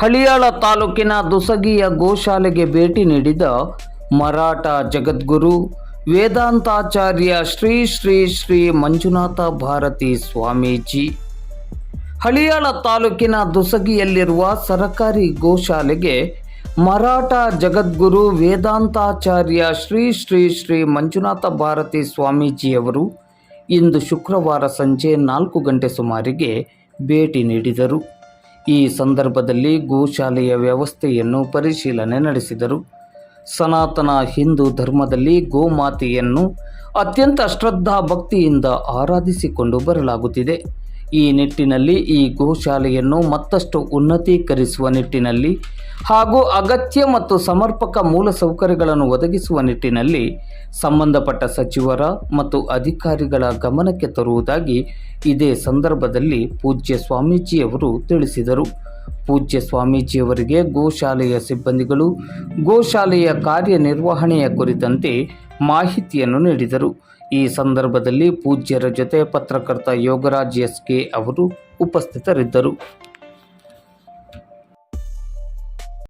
ಹಳಿಯಾಳ ತಾಲೂಕಿನ ದುಸಗಿಯ ಗೋಶಾಲೆಗೆ ಭೇಟಿ ನೀಡಿದ ಮರಾಠ ಜಗದ್ಗುರು ವೇದಾಂತಾಚಾರ್ಯ ಶ್ರೀ ಶ್ರೀ ಶ್ರೀ ಮಂಜುನಾಥ ಭಾರತಿ ಸ್ವಾಮೀಜಿ. ಹಳಿಯಾಳ ತಾಲೂಕಿನ ದುಸಗಿಯಲ್ಲಿರುವ ಸರಕಾರಿ ಗೋಶಾಲೆಗೆ ಮರಾಠ ಜಗದ್ಗುರು ವೇದಾಂತಾಚಾರ್ಯ ಶ್ರೀ ಶ್ರೀ ಶ್ರೀ ಮಂಜುನಾಥ ಭಾರತಿ ಸ್ವಾಮೀಜಿಯವರು ಇಂದು ಶುಕ್ರವಾರ ಸಂಜೆ ನಾಲ್ಕು ಗಂಟೆ ಸುಮಾರಿಗೆ ಭೇಟಿ ನೀಡಿದರು. ಈ ಸಂದರ್ಭದಲ್ಲಿ ಗೋಶಾಲೆಯ ವ್ಯವಸ್ಥೆಯನ್ನು ಪರಿಶೀಲನೆ ನಡೆಸಿದರು. ಸನಾತನ ಹಿಂದೂ ಧರ್ಮದಲ್ಲಿ ಗೋಮಾತೆಯನ್ನು ಅತ್ಯಂತ ಶ್ರದ್ಧಾ ಭಕ್ತಿಯಿಂದ ಆರಾಧಿಸಿಕೊಂಡು ಬರಲಾಗುತ್ತಿದೆ. ಈ ನಿಟ್ಟಿನಲ್ಲಿ ಈ ಗೋಶಾಲೆಯನ್ನು ಮತ್ತಷ್ಟು ಉನ್ನತೀಕರಿಸುವ ನಿಟ್ಟಿನಲ್ಲಿ ಹಾಗೂ ಅಗತ್ಯ ಮತ್ತು ಸಮರ್ಪಕ ಮೂಲಸೌಕರ್ಯಗಳನ್ನು ಒದಗಿಸುವ ನಿಟ್ಟಿನಲ್ಲಿ ಸಂಬಂಧಪಟ್ಟ ಸಚಿವರ ಮತ್ತು ಅಧಿಕಾರಿಗಳ ಗಮನಕ್ಕೆ ತರುವುದಾಗಿ ಇದೇ ಸಂದರ್ಭದಲ್ಲಿ ಪೂಜ್ಯ ಸ್ವಾಮೀಜಿಯವರು ತಿಳಿಸಿದರು. ಪೂಜ್ಯ ಸ್ವಾಮೀಜಿಯವರಿಗೆ ಗೋಶಾಲೆಯ ಸಿಬ್ಬಂದಿಗಳು, ಗೋಶಾಲೆಯ ಕಾರ್ಯನಿರ್ವಹಣೆಯ ಕುರಿತಂತೆ ಮಾಹಿತಿಯನ್ನು ನೀಡಿದರು. ಈ ಸಂದರ್ಭದಲ್ಲಿ ಪೂಜ್ಯರ ಜೊತೆ ಪತ್ರಕರ್ತ ಯೋಗರಾಜ್ ಎಸ್ ಕೆ ಅವರು ಉಪಸ್ಥಿತರಿದ್ದರು.